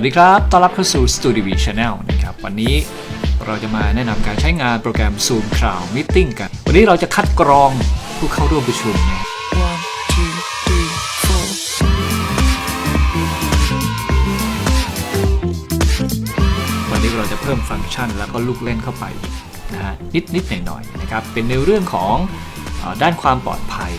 วัสดีครับ ต้อนรับเข้าสู่ Studio V Channel นะครับ วันนี้เราจะมาแนะนำการใช้งานโปรแกรม Zoom Cloud Meeting กัน วันนี้เราจะคัดกรองผู้เข้าร่วมประชุมนะวันนี้เราจะเพิ่มฟังก์ชันแล้วก็ลูกเล่นเข้าไปนะฮะนิดนิดหน่อยหน่อยนะครับ เป็นในเรื่องของด้านความปลอดภัย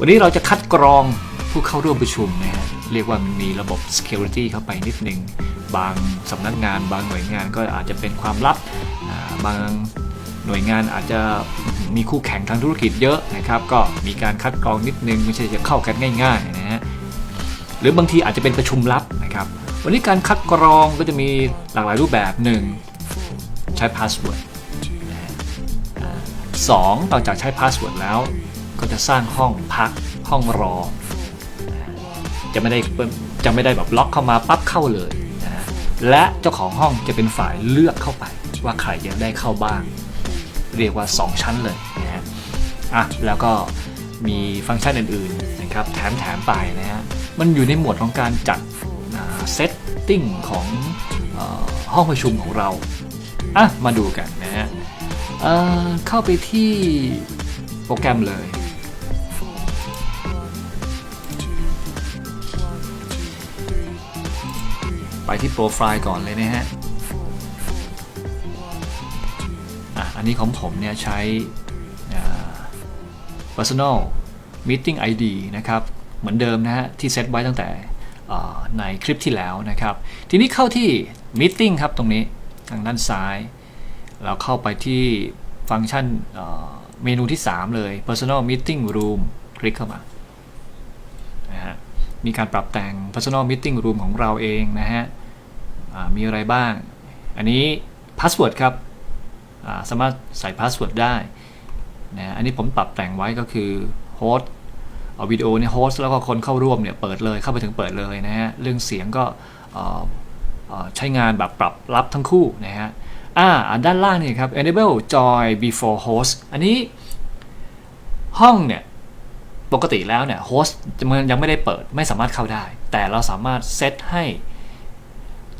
วันนี้เราจะคัดกรองผู้เข้าร่วมประชุมนะฮะ เรียกว่ามีระบบ security เข้าไปนิดนึง บางสำนักงานบางหน่วยงานก็อาจจะเป็นความลับบางหน่วยงานอาจจะมีคู่แข่งทางธุรกิจเยอะนะครับก็มีการคัดกรองนิดนึงไม่ใช่จะเข้ากันง่ายๆนะฮะหรือบางทีอาจจะเป็นประชุมลับนะครับ วันนี้การคัดกรองก็จะมีหลากหลายรูปแบบหนึ่งใช้พาสเวิร์ดสองนอกจากใช้พาสเวิร์ดแล้ว ก็จะสร้างห้องพักห้องรอ จะไม่ได้จะไม่ได้แบบล็อกเข้ามาปั๊บเข้าเลยนะฮะและเจ้าของห้องจะเป็นฝ่ายเลือกเข้าไป ว่าใครจะได้เข้าบ้าง เรียกว่า 2 ชั้นเลยนะฮะอะแล้วก็มีฟังก์ชันอื่นๆนะครับแถมแถมๆไปนะฮะมันอยู่ในหมวดของการจัดเซตติ้งของห้องประชุมของเราอะมาดูกันนะฮะเข้าไปที่โปรแกรมเลย ไปที่โปรไฟล์ก่อนเลยนะฮะอะอันนี้ของผมเนี่ยใช้ personal meeting ID นะครับ เหมือนเดิมนะฮะ ที่เซตไว้ตั้งแต่ในคลิปที่แล้วนะครับ ทีนี้เข้าที่ meeting ครับตรงนี้ทางด้านซ้าย เราเข้าไปที่ฟังก์ชันเมนูที่ 3 เลย personal meeting room คลิกเข้ามานะฮะมีการปรับแต่ง personal meeting room ของเราเองนะฮะ มีอะไรบ้าง อันนี้ password ครับาสามารถใส่พาสเวิร์ดได้นะอันนี้ผมปรับแต่งไว้ก็คือโฮสต์เอาวิดีโอเนี่ยโฮสต์แล้วก็คนเข้าร่วมเนี่ยเปิดเลยเข้าไปถึงเปิดเลยนะฮะเรื่องเสียงก็ใช้งานแบบปรับรับทั้งคู่นะฮะอ่าด้านล่างนี่ครับ enable joy before host อันนี้ห้องเนี่ยปกติแล้วเนี่ยโฮสต์มันยังไม่ได้เปิดไม่สามารถเข้าได้ แต่เราสามารถเซตให้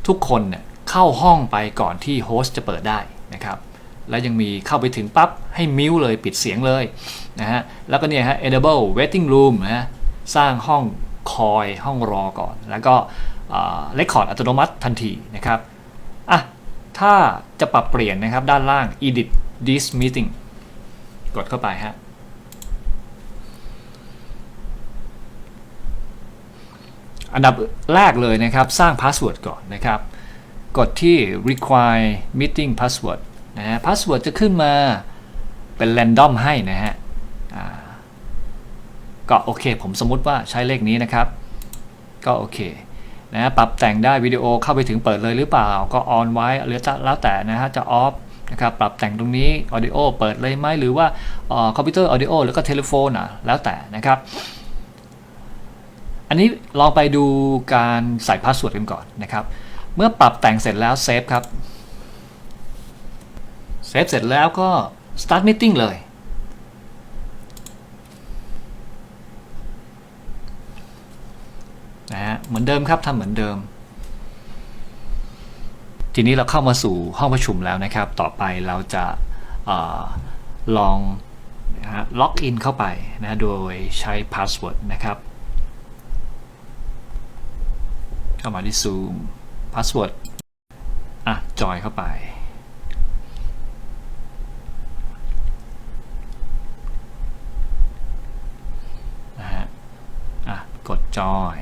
ทุกคนเนี่ยเข้าห้องไปก่อนที่โฮสต์จะเปิดได้นะครับแล้วยังมีเข้าไปถึงปั๊บ ให้มิวเลยปิดเสียงเลยนะฮะ แล้วก็เนี่ยฮะ enable waiting room นะฮะ สร้างห้องคอยห้องรอก่อน แล้วก็เลคคอร์ดอัตโนมัติทันทีนะครับ อะ ถ้าจะปรับเปลี่ยนนะครับด้านล่าง edit this meeting กดเข้าไปฮะ อันดับแรกเลยนะครับ สร้างพาสเวิร์ดก่อนนะครับ กดที่ require meeting password นะฮะ password จะขึ้นมาเป็น random ให้นะฮะก็โอเค ผมสมมติว่าใช้เลขนี้นะครับ ก็โอเคนะฮะปรับแต่งได้วิดีโอเข้าไปถึงเปิดเลยหรือเปล่า ก็ on ไว้หรือจะแล้วแต่นะฮะจะ off นะครับปรับแต่งตรงนี้ audio เปิดเลยไหมหรือว่าคอมพิวเตอร์ audio หรือก็เทเลโฟนอะแล้วแต่นะครับ อันนี้ลองไปดูการใส่พาสเวิร์ดกันก่อนนะครับ เมื่อปรับแต่งเสร็จแล้วเซฟครับ เซฟเสร็จแล้วก็ start meeting เลย นะฮะ เหมือนเดิมครับทำเหมือนเดิม ทีนี้เราเข้ามาสู่ห้องประชุมแล้วนะครับ ต่อไปเราจะออลองนะฮะล็อกอินเข้าไปนะ โดยใช้พาสเวิร์ดนะครับ เข้ามาที่ Zoom Password อะจอยเข้าไป นะฮะ อะ กดจอย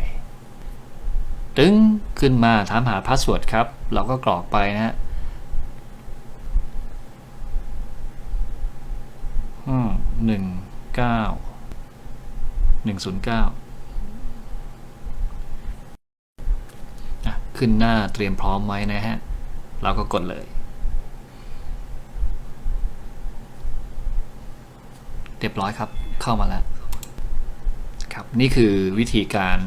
ตึ้งขึ้นมาถามหาพาสเวิร์ดครับ เราก็กรอกไปนะฮะหนึ่งเก้าหนึ่งศูนย์เก้า อะ ขึ้นหน้าเตรียมพร้อมไว้นะฮะ เราก็กดเลย เรียบร้อยครับ เข้ามาแล้ว ครับ นี่คือวิธีการ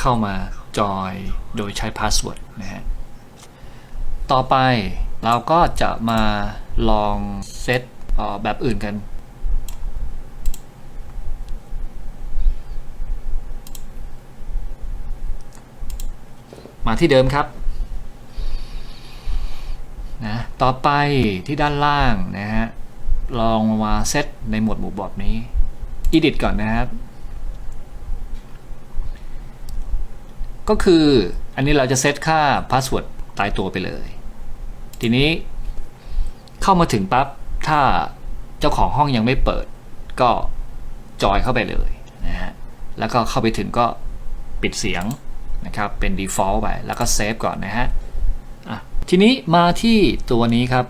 เข้ามาจอยโดยใช้พาสเวิร์ดนะฮะ ต่อไปเราก็จะมาลองเซตแบบอื่นกัน มาที่เดิมครับนะต่อไปที่ด้านล่างนะฮะลองมาเซตในหมวดหมู่บอร์ดนี้ edit ก่อนนะครับ ก็คืออันนี้เราจะเซตค่าพาสเวิร์ตายตัวไปเลย ทีนี้เข้ามาถึงปั๊บ ถ้าเจ้าของห้องยังไม่เปิด ก็จอยเข้าไปเลยนะฮะแล้วก็เข้าไปถึงก็ปิดเสียง นะครับเป็น default ไปแล้วก็เซฟก่อนนะฮะทีนี้มาที่ตัวนี้ครับ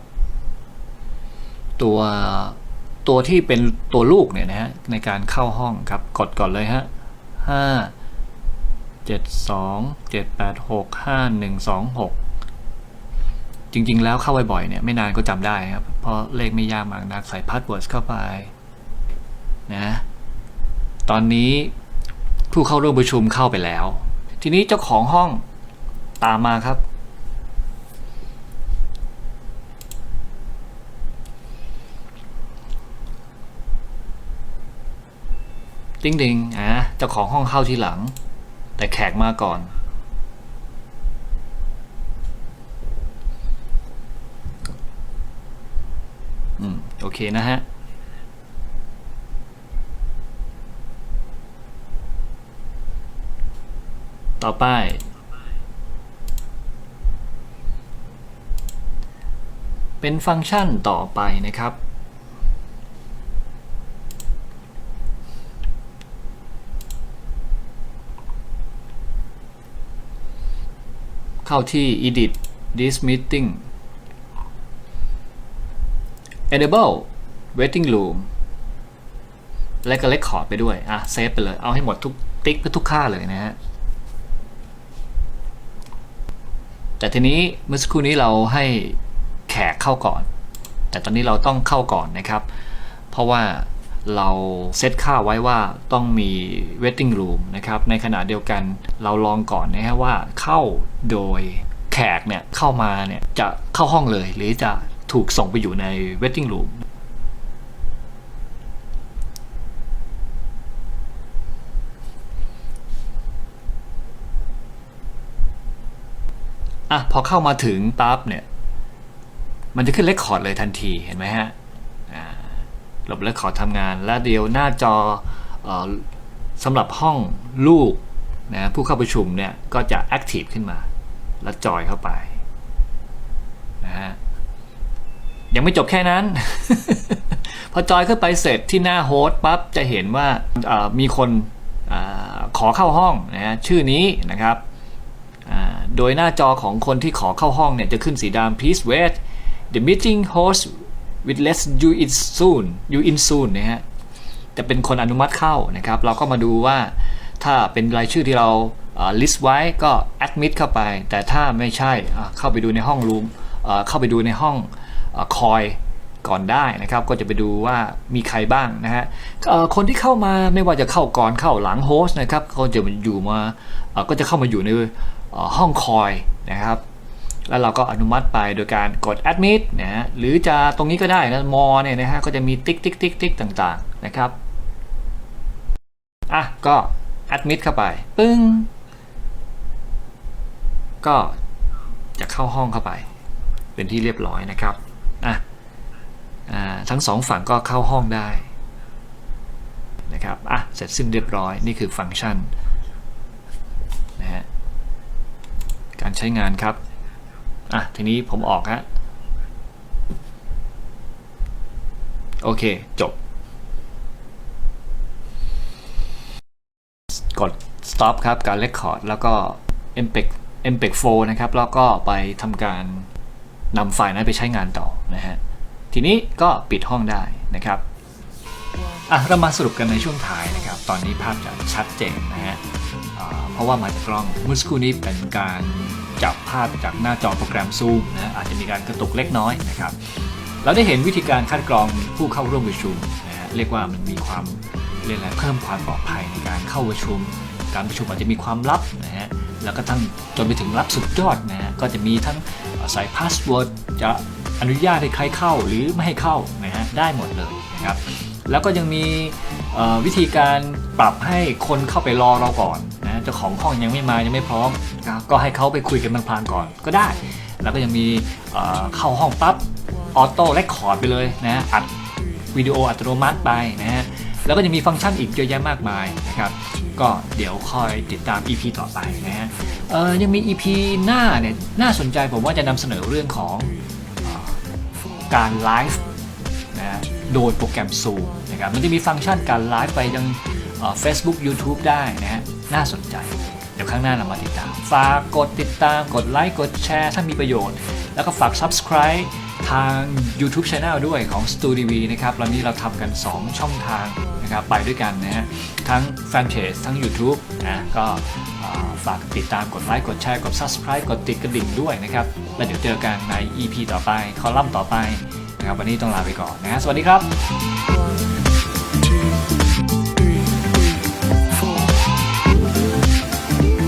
ตัวตัวที่เป็นตัวลูกเนี่ยนะฮะในการเข้าห้องครับกดก่อนเลยฮะห้าเจ็ดสองเจ็ดแปดหกห้าหนึ่งสองหกจริงๆ แล้วเข้าบ่อยๆเนี่ยไม่นานก็จำได้ครับ เพราะเลขไม่ยากมากนักใส่พาสเวิร์ดเข้าไปนะตอนนี้ผู้เข้าร่วมประชุมเข้าไปแล้ว ทีนี้เจ้าของห้องตามมาครับ ดิงดิงอะเจ้าของห้องเข้าทีหลัง แต่แขกมาก่อน อืม โอเคนะฮะ ต่อไป เป็นฟังก์ชันต่อไปนะครับ เข้าที่ edit this meeting enable waiting room และก็ record ไปด้วย อะ เซฟไปเลย เอาให้หมดทุกติ๊กทุกค่าเลยนะฮะ แต่ทีนี้เมื่อสักครู่นี้เราให้แขกเข้าก่อน แต่ตอนนี้เราต้องเข้าก่อนนะครับ เพราะว่าเราเซตค่าไว้ว่าต้องมี waiting room นะครับ ในขณะเดียวกันเราลองก่อนนะฮะว่าเข้าโดยแขกเนี่ยเข้ามาเนี่ยจะเข้าห้องเลย หรือจะถูกส่งไปอยู่ใน waiting room อะพอเข้ามาถึงปั๊บเนี่ย มันจะขึ้นเลคคอร์ดเลยทันทีเห็นไหมฮะระบบเลคคอร์ดทำงาน แล้วเดียวหน้าจออสำหรับห้องลูกนะผู้เข้าประชุมเนี่ยก็จะแอคทีฟขึ้นมา แล้วจอยเข้าไปนะฮะยังไม่จบแค่นั้น พอจอยขึ้นไปเสร็จที่หน้าโฮสต์ปั๊บจะเห็นว่ามีคนอขอเข้าห้องนะฮะชื่อนี้นะครับอ่า โดยหน้าจอของคนที่ขอเข้าห้องเนี่ยจะขึ้นสีดำ please wait the meeting host will let you in soon you in soon นะฮะจะเป็นคนอนุมัติเข้านะครับ เราก็มาดูว่าถ้าเป็นรายชื่อที่เรา list ไว้ก็ admit เข้าไป แต่ถ้าไม่ใช่เข้าไปดูในห้อง room เข้าไปดูในห้องคอยก่อนได้นะครับ ก็จะไปดูว่ามีใครบ้างนะฮะคนที่เข้ามาไม่ว่าจะเข้าก่อนเข้าหลังโฮสต์นะครับเขาจะอยู่มาก็จะเข้ามาอยู่ใน ห้องคอยนะครับ แล้วเราก็อนุมัติไปโดยการกด admit นะฮะหรือจะตรงนี้ก็ได้นะ more เนี่ยนะฮะก็จะมีติ๊กติ๊กติ๊กติ๊กต่างๆนะครับอะก็ admit เข้าไปปึ้งก็จะเข้าห้องเข้าไป เป็นที่เรียบร้อยนะครับอะอ่าทั้งสองฝั่งก็เข้าห้องได้นะครับอะเสร็จสิ้นเรียบร้อยนี่คือฟังก์ชัน นะฮะ การ ใช้งานครับ อะ ทีนี้ผมออกฮะ โอเค จบ กด stop ครับ การ record แล้วก็ mpeg mpeg 4นะครับ แล้วก็ไปทำการนำไฟล์นั้นไปใช้งานต่อนะฮะ ทีนี้ก็ปิดห้องได้นะครับ อะ เรามาสรุปกันในช่วงท้ายนะครับ ตอนนี้ภาพจะชัดเจนนะฮะเพราะว่ามาจากกล้องเมื่อสักครู่นี้เป็นการ จับภาพจากหน้าจอโปรแกรมซูมนะฮะอาจจะมีการกระตุกเล็กน้อยนะครับเราได้เห็นวิธีการคัดกรองผู้เข้าร่วมประชุมนะฮะเรียกว่ามันมีความเรียกอะไรเพิ่มความปลอดภัยในการเข้าประชุม การประชุมอาจจะมีความลับนะฮะแล้วก็ทั้งจนไปถึงลับสุดยอดนะฮะก็จะมีทั้งใส่พาสเวิร์ดจะอนุญาตให้ใครเข้าหรือไม่ให้เข้านะฮะได้หมดเลยนะครับแล้วก็ยังมีวิธีการปรับให้คนเข้าไปรอเราก่อนน เจ้าของห้องยังไม่มายังไม่พร้อมก็ก็ให้เขาไปคุยกันพลางๆก่อนก็ได้ แล้วก็ยังมีเอ่อเข้าห้องปั๊บออโต้เรคคอร์ดไปเลยนะอัดวิดีโออัตโนมัติไปนะฮะแล้วก็จะมีฟังก์ชันอีกเยอะแยะมากมายนะครับก็เดี๋ยวคอยติดตาม EP ต่อไปนะฮะเอ่อยังมี EP หน้าเนี่ยน่าสนใจผมว่าจะนำเสนอเรื่องของเอ่อการไลฟ์นะฮะโดยโปรแกรม Zoom นะครับมันจะมีฟังก์ชันการไลฟ์ไปยังเอ่อ Facebook YouTube ได้นะฮะ น่าสนใจ เดี๋ยวข้างหน้าเรามาติดตาม ฝากกดติดตาม กดไลค์ กดแชร์ ถ้ามีประโยชน์ แล้วก็ฝาก Subscribe ทาง YouTube Channel ด้วยของ s t u d i v นะครับแล้วนี้เราทำกัน 2 ช่องทางนะครับไปด้วยกันนะฮะ ทั้งแฟนเพจทั้ง YouTube นะก็ฝากติดตามกดไลค์ กดแชร์ กด Subscribe กดติดกระดิ่งด้วยนะครับ แล้วเดี๋ยวเจอกันใน EP ต่อไป คอลัมน์ต่อไปนะครับวันนี้ต้องลาไปก่อนนะฮะสวัสดีครับ